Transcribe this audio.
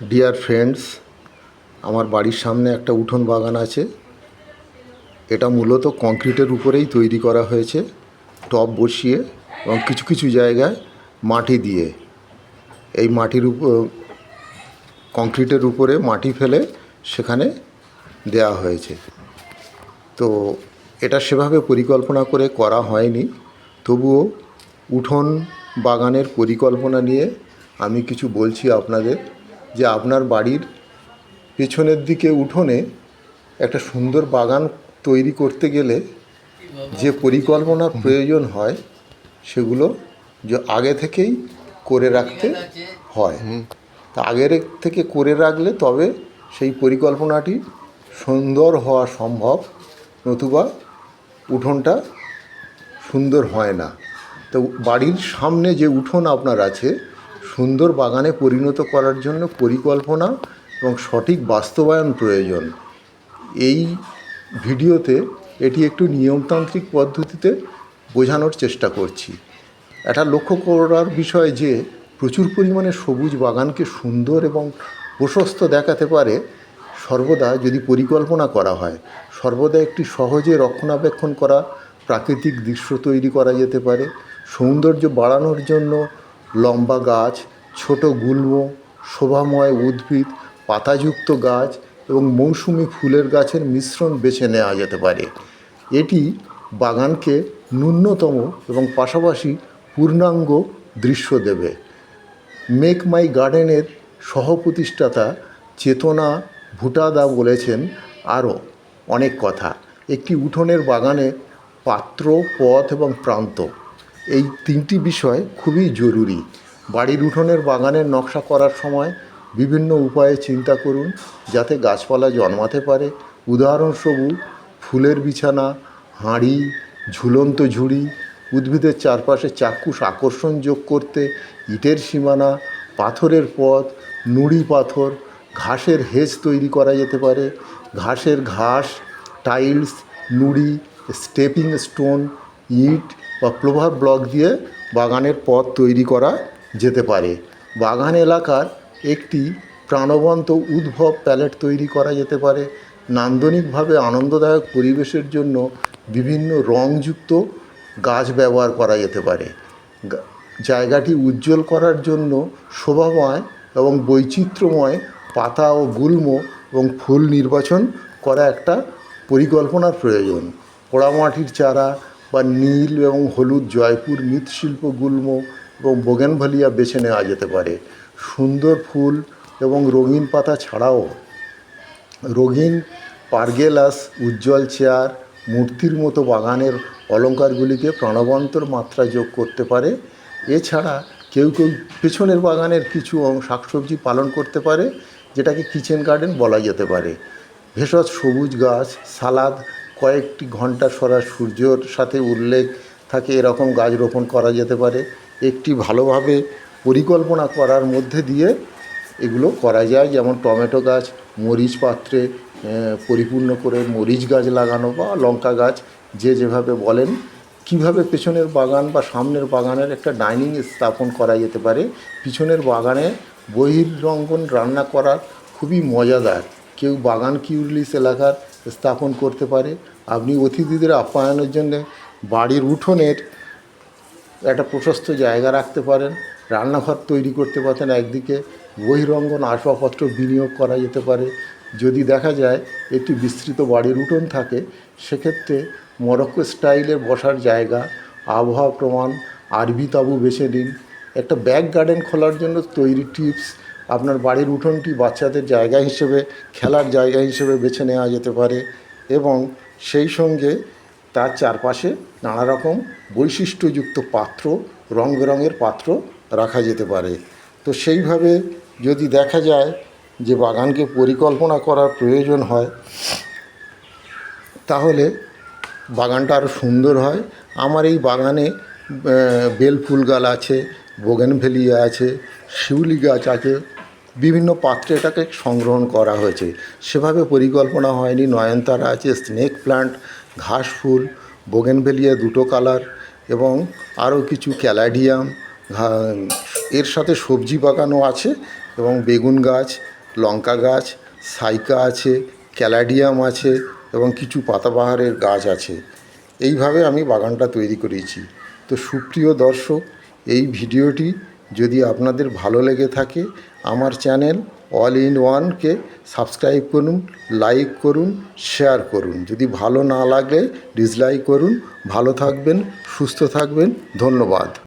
Dear friends আমার বাড়ির সামনে একটা উঠোন বাগান আছে। এটা মূলত কংক্রিটের উপরেই তৈরি করা হয়েছে, টব বসিয়ে এবং কিছু কিছু জায়গায় মাটি দিয়ে। এই মাটির উপর কংক্রিটের উপরে মাটি ফেলে সেখানে দেয়া হয়েছে। তো এটা সেভাবে পরিকল্পনা করে করা হয়নি, তবুও উঠোন বাগানের পরিকল্পনা নিয়ে আমি কিছু বলছি আপনাদের। যে আপনার বাড়ির পেছনের দিকে উঠোনে একটা সুন্দর বাগান তৈরি করতে গেলে যে পরিকল্পনার প্রয়োজন হয় সেগুলো যে আগে থেকেই করে রাখতে হয়। তা আগের থেকে করে রাখলে তবে সেই পরিকল্পনাটি সুন্দর হওয়া সম্ভব নতুবা উঠোনটা সুন্দর হয় না। তো বাড়ির সামনে যে উঠোন আপনার আছে সুন্দর বাগানে পরিণত করার জন্য পরিকল্পনা এবং সঠিক বাস্তবায়ন প্রয়োজন। এই ভিডিওতে এটি একটু নিয়মতান্ত্রিক পদ্ধতিতে বোঝানোর চেষ্টা করছি। এটা লক্ষ্য করার বিষয় যে, প্রচুর পরিমাণে সবুজ বাগানকে সুন্দর এবং প্রশস্ত দেখাতে পারে, সর্বদা যদি পরিকল্পনা করা হয়। সর্বদা একটি সহজে রক্ষণাবেক্ষণ করা, প্রাকৃতিক দৃশ্য তৈরি করা যেতে পারে। সৌন্দর্য বাড়ানোর জন্য লম্বা গাছ, ছোট গুল্ম, শোভাময় উদ্ভিদ, পাতাযুক্ত গাছ এবং মৌসুমি ফুলের গাছের মিশ্রণ বেছে নেওয়া যেতে পারে। এটি বাগানকে ন্যূনতম এবং পাশাপাশি পূর্ণাঙ্গ দৃশ্য দেবে। মেক মাই গার্ডেনের সহপ্রতিষ্ঠাতা চেতনা ভুটাদা বলেছেন আরও অনেক কথা। একটি উঠোনের বাগানে পাত্র, পথ এবং প্রান্ত এই তিনটি বিষয় খুবই জরুরি। বাড়ির উঠোনের বাগানের নকশা করার সময় বিভিন্ন উপায়ে চিন্তা করুন যাতে গাছপালা জন্মাতে পারে। উদাহরণস্বরূপ, ফুলের বিছানা, হাঁড়ি, ঝুলন্ত ঝুড়ি, উদ্ভিদের চারপাশে চাক্ষুষ আকর্ষণ যোগ করতে ইটের সীমানা, পাথরের পথ, নুড়ি পাথর, ঘাসের হেজ তৈরি করা যেতে পারে। ঘাসের ঘাস, টাইলস, নুড়ি, স্টেপিং স্টোন, ইট বা প্রভাব ব্লক দিয়ে বাগানের পথ তৈরি করা যেতে পারে। বাগান এলাকার একটি প্রাণবন্ত উদ্ভব প্যালেট তৈরি করা যেতে পারে। নান্দনিকভাবে আনন্দদায়ক পরিবেশের জন্য বিভিন্ন রঙযুক্ত গাছ ব্যবহার করা যেতে পারে। জায়গাটি উজ্জ্বল করার জন্য শোভাময় এবং বৈচিত্র্যময় পাতা ও গুল্ম এবং ফুল নির্বাচন করা একটা পরিকল্পনার প্রয়োজন। পোড়ামাটির চারা বা নীল এবং হলুদ জয়পুর মৃৎশিল্প গুল্ম এবং বোগেনভালিয়া বেছে নেওয়া যেতে পারে। সুন্দর ফুল এবং রঙিন পাতা ছাড়াও রঙিন পার্গেলাস, উজ্জ্বল চেয়ার, মূর্তির মতো বাগানের অলঙ্কারগুলিকে প্রাণবন্তর মাত্রা যোগ করতে পারে। এছাড়া কেউ কেউ পেছনের বাগানের কিছু শাকসবজি পালন করতে পারে, যেটাকে কিচেন গার্ডেন বলা যেতে পারে। ভেষজ, সবুজ গাছ, সালাদ কয়েকটি ঘণ্টা সরা সূর্যর সাথে উল্লেখ থাকে, এরকম গাছ রোপণ করা যেতে পারে। একটি ভালোভাবে পরিকল্পনা করার মধ্যে দিয়ে এগুলো করা যায়, যেমন টমেটো গাছ, মরিচ পাত্রে পরিপূর্ণ করে মরিচ গাছ লাগানো বা লঙ্কা গাছ, যে যেভাবে বলেন। কীভাবে পেছনের বাগান বা সামনের বাগানের একটা ডাইনিং স্থাপন করা যেতে পারে? পিছনের বাগানে বহিরঙ্গন রান্না করার খুবই মজাদার। কেউ বাগান কিউরলিস এলাকার স্থাপন করতে পারে। আপনি অতিথিদের আপ্যায়নের জন্য বাড়ির উঠোনের একটা প্রশস্ত জায়গা রাখতে পারেন। রান্নাঘর তৈরি করতে পারেন একদিকে। বহিরঙ্গন আসবাবপত্র বিনিয়োগ করা যেতে পারে। যদি দেখা যায় একটি বিস্তৃত বাড়ির উঠোন থাকে, সেক্ষেত্রে মরক্কো স্টাইলের বসার জায়গা, আবহাওয়া প্রমাণ, আরবি তাবু বেছে নিন। একটা ব্যাক গার্ডেন খোলার জন্য তৈরি টিপস আপনার বাড়ির উঠোনটি বাচ্চাদের জায়গা হিসেবে, খেলার জায়গা হিসেবে বেছে নেওয়া যেতে পারে এবং সেই সঙ্গে তার চারপাশে নানা রকম বৈশিষ্ট্যযুক্ত পাত্র, রং বেরঙের পাত্র রাখা যেতে পারে। তো সেইভাবে যদি দেখা যায় যে বাগানকে পরিকল্পনা করার প্রয়োজন হয়, তাহলে বাগানটা আরও সুন্দর হয়। আমার এই বাগানে বেল ফুল গাছ আছে, বোগেনভেলিয়া আছে, শিউলি গাছ আছে বিভিন্ন পাত্রে এটাকে সংগ্রহণ করা হয়েছে। সেভাবে পরিকল্পনা হয়নি। নয়নতারা আছে, স্নেক প্লান্ট, ঘাস ফুল, বোগেনভেলিয়া দুটো কালার এবং আরও কিছু ক্যালাডিয়াম এর সাথে সবজি বাগানও আছে এবং বেগুন গাছ, লঙ্কা গাছ, সাইকা আছে, ক্যালাডিয়াম আছে এবং কিছু পাতাবাহারের গাছ আছে। এইভাবে আমি বাগানটা তৈরি করেছি। তো সুপ্রিয় দর্শক, এই ভিডিওটি যদি আপনাদের ভালো লেগে থাকে আমার চ্যানেল অল ইন ওয়ানকে সাবস্ক্রাইব করুন, লাইক করুন, শেয়ার করুন। যদি ভালো না লাগলে ডিসলাইক করুন। ভালো থাকবেন, সুস্থ থাকবেন। ধন্যবাদ।